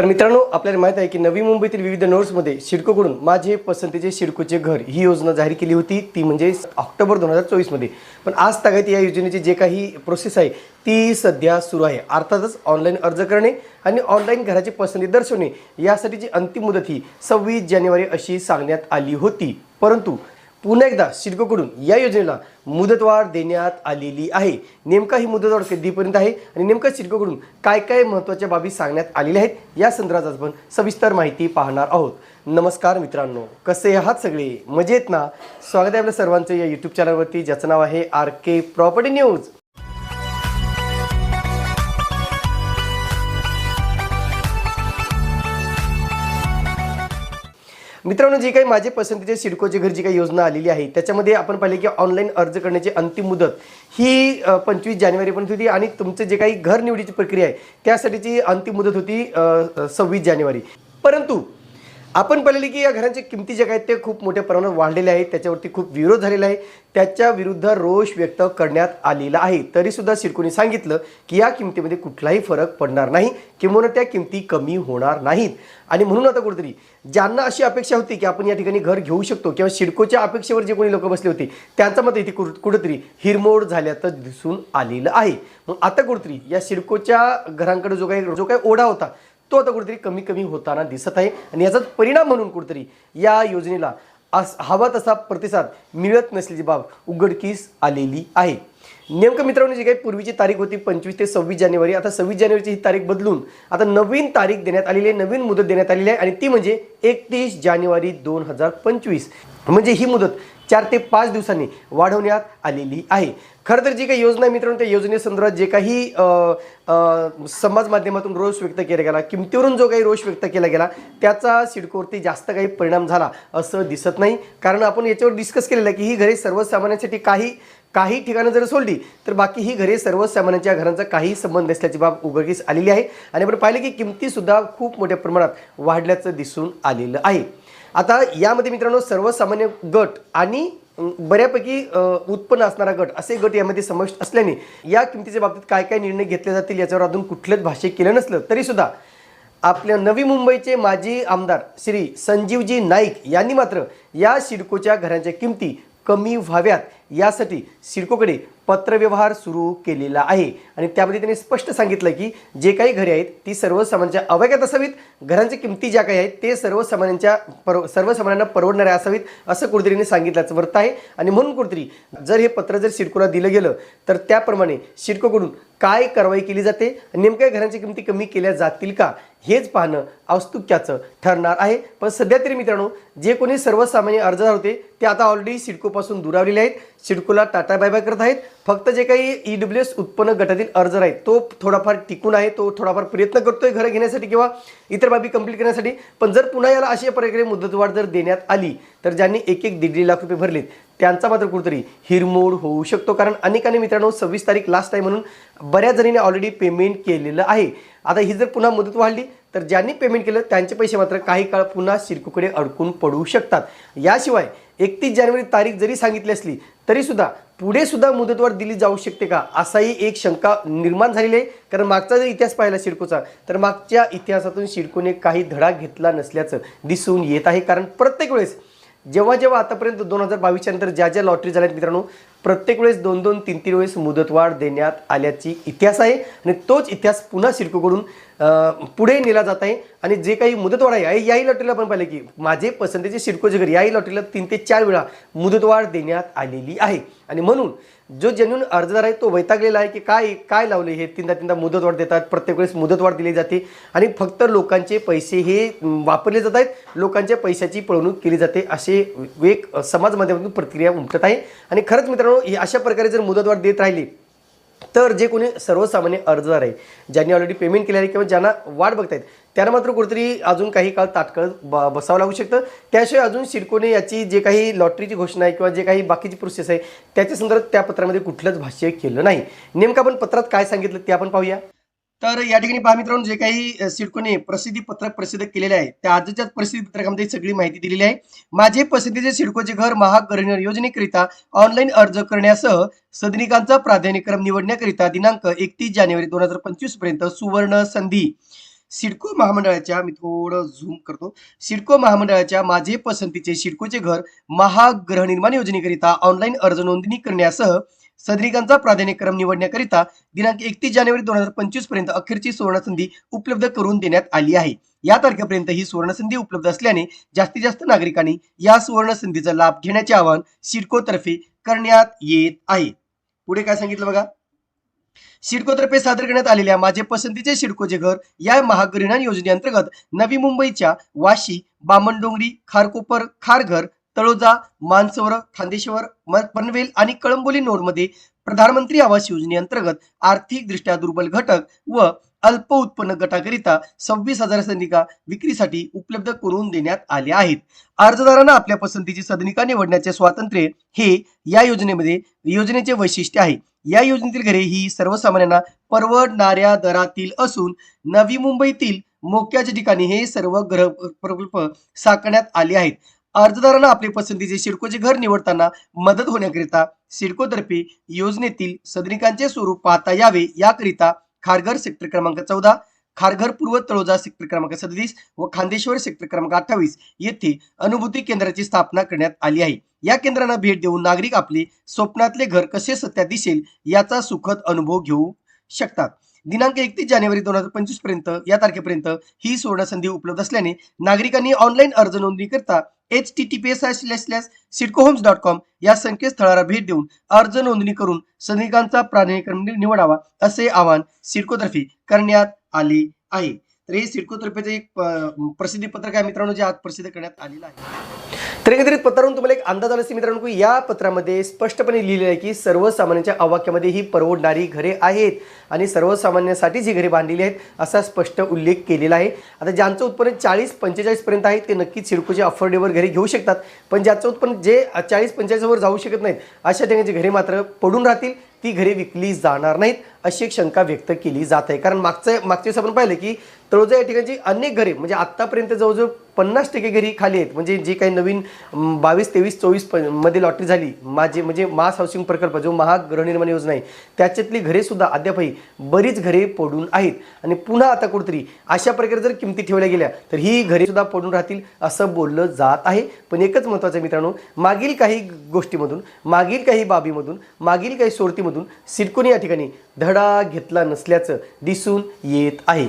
तर मित्रांनो आपल्याला माहीत आहे की नवी मुंबईतील विविध नोड्समध्ये सिडकोकडून माझे पसंतीचे सिडकोचे घर ही योजना जाहीर केली होती. ती म्हणजे ऑक्टोबर दोन हजार चोवीसमध्ये. पण आज तागायत या योजनेची जे काही प्रोसेस आहे ती सध्या सुरू आहे. अर्थातच ऑनलाईन अर्ज करणे आणि ऑनलाईन घराची पसंती दर्शवणे यासाठीची अंतिम मुदत ही सव्वीस जानेवारी अशी सांगण्यात आली होती. परंतु पुन्हा एकदा सिडकोकडून या योजनेला मुदतवाढ देण्यात आलेली आहे. नेमका ही मुदतवाढ कधीपर्यंत आहे आणि नेमकं सिडकोकडून काय काय महत्त्वाच्या बाबी सांगण्यात आलेल्या आहेत या संदर्भात आज आपण सविस्तर माहिती पाहणार आहोत. नमस्कार मित्रांनो कसे आहात सगळे? मजेत ना? स्वागत आहे आपल्या सर्वांचं या यूट्यूब चॅनलवरती ज्याचं नाव आहे आर के प्रॉपर्टी न्यूज. मित्रांनो जी काही माझे पसंतीचे सिडकोचे घर जी काही योजना आलेली आहे त्याच्यामध्ये आपण पाहिले की ऑनलाईन अर्ज करण्याची अंतिम मुदत ही पंचवीस जानेवारीपर्यंत होती आणि तुमचं जे काही घर निवडीची प्रक्रिया आहे त्यासाठीची अंतिम मुदत होती सव्वीस जानेवारी. परंतु आपण पाहिलेले की या घरांच्या किमती ज्या आहेत ते खूप मोठ्या प्रमाणात वाढलेल्या आहेत. त्याच्यावरती खूप विरोध झालेला आहे. त्याच्या विरुद्ध रोष व्यक्त करण्यात आलेला आहे. तरीसुद्धा सिडकोने सांगितलं की या किमतीमध्ये कुठलाही फरक पडणार नाही. किंवा त्या किमती कमी होणार नाहीत. आणि म्हणून आता कुठेतरी ज्यांना अशी अपेक्षा होती की आपण या ठिकाणी घर घेऊ शकतो किंवा सिडकोच्या अपेक्षेवर जे कोणी लोक बसले होते त्यांचं मत इथे कुठेतरी हिरमोड झाल्याचं दिसून आलेलं आहे. मग आता कुठेतरी या सिडकोच्या घरांकडे जो काही जो काही ओढा होता तो आता कुठेतरी कमी कमी होताना दिसत आहे. आणि याचाच परिणाम म्हणून कुठेतरी या योजनेला अस हवा तसा प्रतिसाद मिळत नसल्याची बाब उघडकीस आलेली आहे. नेमकं मित्रांनो जी काही पूर्वीची तारीख होती पंचवीस ते सव्वीस जानेवारी आता सव्वीस जानेवारीची ही तारीख बदलून आता नवीन तारीख देण्यात आलेली आहे नवीन मुदत देण्यात आलेली आहे आणि ती म्हणजे एकतीस जानेवारी दोन हजार पंचवीस. म्हणजे ही मुदत चार ते पाच दिवसांनी वाढवण्यात आलेली आहे. खरं तर जी काही योजना आहे मित्रांनो त्या योजनेसंदर्भात जे काही समाज माध्यमातून रोष व्यक्त केला गेला किमतीवरून जो काही रोष व्यक्त केला गेला त्याचा सिडकोवरती जास्त काही परिणाम झाला असं दिसत नाही. कारण आपण याच्यावर डिस्कस केलेलं आहे की ही घरे सर्वसामान्यांसाठी काही काही ठिकाणं जर सोडली तर बाकी ही घरे सर्वसामान्यांच्या घरांचा काही संबंध नसल्याची बाब उघडकीस आलेली आहे. आणि आपण पाहिलं की किमतीसुद्धा खूप मोठ्या प्रमाणात वाढल्याचं दिसून आलेलं आहे. आता यामध्ये मित्रांनो सर्वसामान्य गट आणि बऱ्यापैकी उत्पन्न असणारा गट असे गट यामध्ये समाविष्ट असल्याने या किमतीच्या बाबतीत काय काय निर्णय घेतले जातील याच्यावर अजून कुठलंच भाष्य केलं नसलं. तरीसुद्धा आपल्या नवी मुंबईचे माजी आमदार श्री संजीवजी नाईक यांनी मात्र या सिडकोच्या घरांच्या किमती कमी व्हाव्यात यासाठी सिडकोकडे पत्रव्यवहार सुरू केलेला आहे. आणि त्यामध्ये त्यांनी स्पष्ट सांगितलं की जे काही घरे आहेत ती सर्वसामान्यांच्या अवैज्ञात असावीत घरांच्या किमती ज्या काही आहेत ते सर्वसामान्यांच्या पर सर्वसामान्यांना परवडणाऱ्या असावीत असं कुठेतरी सांगितल्याचं वर्त आहे. आणि म्हणून कुठेतरी जर हे पत्र जर सिडकोला दिलं गेलं तर त्याप्रमाणे सिडकोकडून काय कारवाई केली जाते नेमक्या घरांच्या किमती कमी केल्या जातील का हेच पाहणं औस्तुक्याचं ठरणार आहे. पण सध्या तरी मित्रांनो जे कोणी सर्वसामान्य अर्जदार होते ते आता ऑलरेडी सिडकोपासून दुरावलेले आहेत. सिडकोला टाटा बाय बाय करत आहेत. फक्त जे काही ई डब्ल्यू एस उत्पन्न गटातील अर्ज राहील तो थोडाफार टिकून आहे तो थोडाफार प्रयत्न करतोय घरं घेण्यासाठी किंवा इतर बाबी कंप्लीट करण्यासाठी. पण जर पुन्हा याला अशा प्रकारे मुदतवाढ जर देण्यात आली तर ज्यांनी एक एक दीड दीड लाख रुपये भरलेत त्यांचा मात्र कुठेतरी हिरमोड होऊ शकतो. कारण अनेकांनी मित्रांनो सव्वीस तारीख लास्ट आहे म्हणून बऱ्याच जणींनी ऑलरेडी पेमेंट केलेलं आहे. आता ही जर पुन्हा मुदत वाढली तर ज्यांनी पेमेंट केलं त्यांचे पैसे मात्र काही काळ पुन्हा सिडकोकडे अडकून पडू शकतात. याशिवाय एकतीस जानेवारी तारीख जरी सांगितली असली तरीसुद्धा पुढे सुद्धा मुदतवाढ दिली जाऊ शकते का? असाही एक शंका निर्माण झालेली आहे. कारण मागचा जर इतिहास पाहिला सिडकोचा तर मागच्या इतिहासातून सिडकोने काही धडा घेतला नसल्याचं दिसून येत आहे. कारण प्रत्येक वेळेस जेव्हा जेव्हा आतापर्यंत दोन हजार बावीसच्या नंतर ज्या ज्या लॉटरी झाल्यात मित्रांनो प्रत्येक वेळेस दोन दोन तीन तीन वेळेस मुदतवाढ देण्यात आल्याची इतिहास आहे आणि तोच इतिहास पुन्हा सिडकोकडून पुढे नेला जात आहे. आणि जे काही मुदतवाढ आहे याही लॉटरीला आपण पाहिलं की माझे पसंतीचे सिडको घर याही लॉटरीला तीन ते चार वेळा मुदतवाढ देण्यात आलेली आहे. आणि म्हणून जो जेन्युन अर्जदार आहे तो वैतागलेला आहे की काय काय लावले हे तीनदा तीनदा मुदतवाढ देतात प्रत्येक वेळेस मुदतवाढ दिली जाते. आणि फक्त लोकांचे पैसे हे वापरले जात आहेत. लोकांच्या पैशाची पळवणूक केली जाते असे एक समाज माध्यमातून प्रतिक्रिया उमटत आहे. आणि खरंच मित्रांनो ही अशा प्रकारे जर मुदतवाढ देत राहिली तर जे कोणी सर्वसामान्य अर्जदार आहे ज्यांनी ऑलरेडी पेमेंट केले आहे किंवा ज्यांना वाट बघतायत त्यांना मात्र कुठेतरी अजून काही काळ ताटकळ ब बसावं लागू शकतं. त्याशिवाय अजून सिडकोने याची जे काही लॉटरीची घोषणा आहे किंवा जे काही बाकीची प्रोसेस आहे त्याच्या संदर्भात त्या पत्रामध्ये कुठलंच भाष्य केलं नाही. नेमकं आपण पत्रात काय सांगितलं ते आपण पाहूया. तर या ठिकाणी पहा मित्रांनो जे काही सिडकोने प्रसिद्धी पत्रक प्रसिद्ध केलेले आहे त्या आजच्या प्रसिद्धी पत्रकामध्ये सगळी माहिती दिलेली आहे. माझे पसंतीचे सिडकोचे घर महाग योजनेकरिता ऑनलाईन अर्ज करण्यासह सदनिकांचा प्राधान्यक्रम निवडण्याकरिता दिनांक एकतीस जानेवारी दोन हजार पंचवीसपर्यंत सुवर्ण संधी. सिडको महामंडळाच्या मी थोडं झूम करतो. सिडको महामंडळाच्या माझे पसंतीचे सिडकोचे घर महागृहनिर्माण योजनेकरिता ऑनलाईन अर्ज नोंदणी करण्यासह सदनिकांचा प्राधान्यक्रम निवडण्याकरिता दिनांक एकतीस जानेवारी दोन हजार पंचवीसपर्यंत अखेरची सुवर्णसंधी उपलब्ध करून देण्यात आली आहे. या तारखेपर्यंत ही सुवर्णसंधी उपलब्ध असल्याने जास्तीत जास्त नागरिकांनी या सुवर्णसंधीचा लाभ घेण्याचे आवाहन सिडकोतर्फे करण्यात येत आहे. पुढे काय सांगितलं बघा? सिडकोतर्फे सादर करण्यात आलेल्या माझे पसंतीचे सिडकोचे घर या महागृहण योजनेअंतर्गत नवी मुंबईच्या वाशी बामणडोंगरी खारकोपर खारघर तळोजा मानसवर खांदेश्वर पनवेल आणि कळंबोली नोडमध्ये प्रधानमंत्री आवास योजनेअंतर्गत आर्थिकदृष्ट्या दुर्बल घटक व अल्प उत्पन्न गटाकरिता सव्वीस हजार सदनिका विक्रीसाठी उपलब्ध करून देण्यात आल्या आहेत. अर्जदारांना आपल्या पसंतीची सदनिका निवडण्याचे स्वातंत्र्य हे या योजनेमध्ये योजनेचे वैशिष्ट्य आहे. या योजनेतील घरे ही सर्वसामान्यांना परवडणाऱ्या दरातील असून नवी मुंबईतील मोक्याच्या ठिकाणी हे सर्व ग्रह प्रकल्प साकारण्यात आले आहेत. अर्जदारांना आपले पसंतीचे सिडकोचे घर निवडताना मदत होण्याकरिता सिडकोतर्फे योजनेतील सदनिकांचे स्वरूप पाहता यावे. याकरिता खारघर सेक्टर क्रमांक चौदा खारघर पूर्व तळोजा सेक्टर क्रमांक सदतीस व खांदेश्वर सेक्टर क्रमांक अठ्ठावीस येथे अनुभूती केंद्राची स्थापना करण्यात आली आहे. या केंद्रांना भेट देऊन नागरिक आपले स्वप्नातले घर कसे सत्यात दिसेल याचा सुखद अनुभव घेऊ शकतात. दिनांक एकतीस जानेवारी दोन हजार पंचवीसपर्यंत या तारखेपर्यंत ही सुवर्ण संधी उपलब्ध असल्याने नागरिकांनी ऑनलाईन अर्ज नोंदणी करता H T T P S slash CIDCO homes dot com या संकेतस्थळाला भेट देऊन अर्ज नोंदणी करून सैनिकांचा प्राधान्यक्रम निवडावा असे आवाहन सिडकोतर्फे करण्यात आले आहे. तर हे सिडकोतर्फेचं एक प्रसिद्धी पत्रक आहे मित्रांनो जे आज प्रसिद्ध करण्यात आलेलं आहे. तर एकंदरीत पत्रावरून तुम्हाला एक अंदाज आला असेल मित्रांनो या पत्रामध्ये स्पष्टपणे लिहिलेलं आहे की सर्वसामान्यांच्या अवाक्यामध्ये ही परवडणारी घरे आहेत आणि सर्वसामान्यांसाठीच ही घरे बांधलेली आहेत असा स्पष्ट उल्लेख केलेला आहे. आता ज्यांचं उत्पन्न चाळीस पंचेचाळीसपर्यंत आहे ते नक्कीच सिडकोचे अफोर्डेबल घरे घेऊ शकतात. पण ज्याचं उत्पन्न जे चाळीस पंचेचाळीसवर जाऊ शकत नाहीत अशा ठिकाणची घरे मात्र पडून राहतील. ती घरे विकली जाणार नाहीत अशी एक शंका व्यक्त केली जात आहे. कारण मागचं मागच्या वेळेस आपण पाहिलं की तळोजा या ठिकाणची अनेक घरे म्हणजे आत्तापर्यंत जवळजवळ पन्नास टक्के घरी खाली आहेत. म्हणजे जी काही नवीन बावीस तेवीस चोवीस प मध्ये लॉटरी झाली माझे म्हणजे मास हाऊसिंग प्रकल्प जो महागृहनिर्माण योजना आहे त्याच्यातली घरेसुद्धा अद्यापही बरीच घरे पडून आहेत. आणि पुन्हा आता कुठेतरी अशा प्रकारे जर किमती ठेवल्या गेल्या तर ही घरेसुद्धा पडून राहतील असं बोललं जात आहे. पण एकच महत्त्वाचं आहे मित्रांनो मागील काही गोष्टीमधून मागील काही बाबीमधून मागील काही सोडतीमधून सिडकोने या ठिकाणी धडा घेतला नसल्याचं दिसून येत आहे.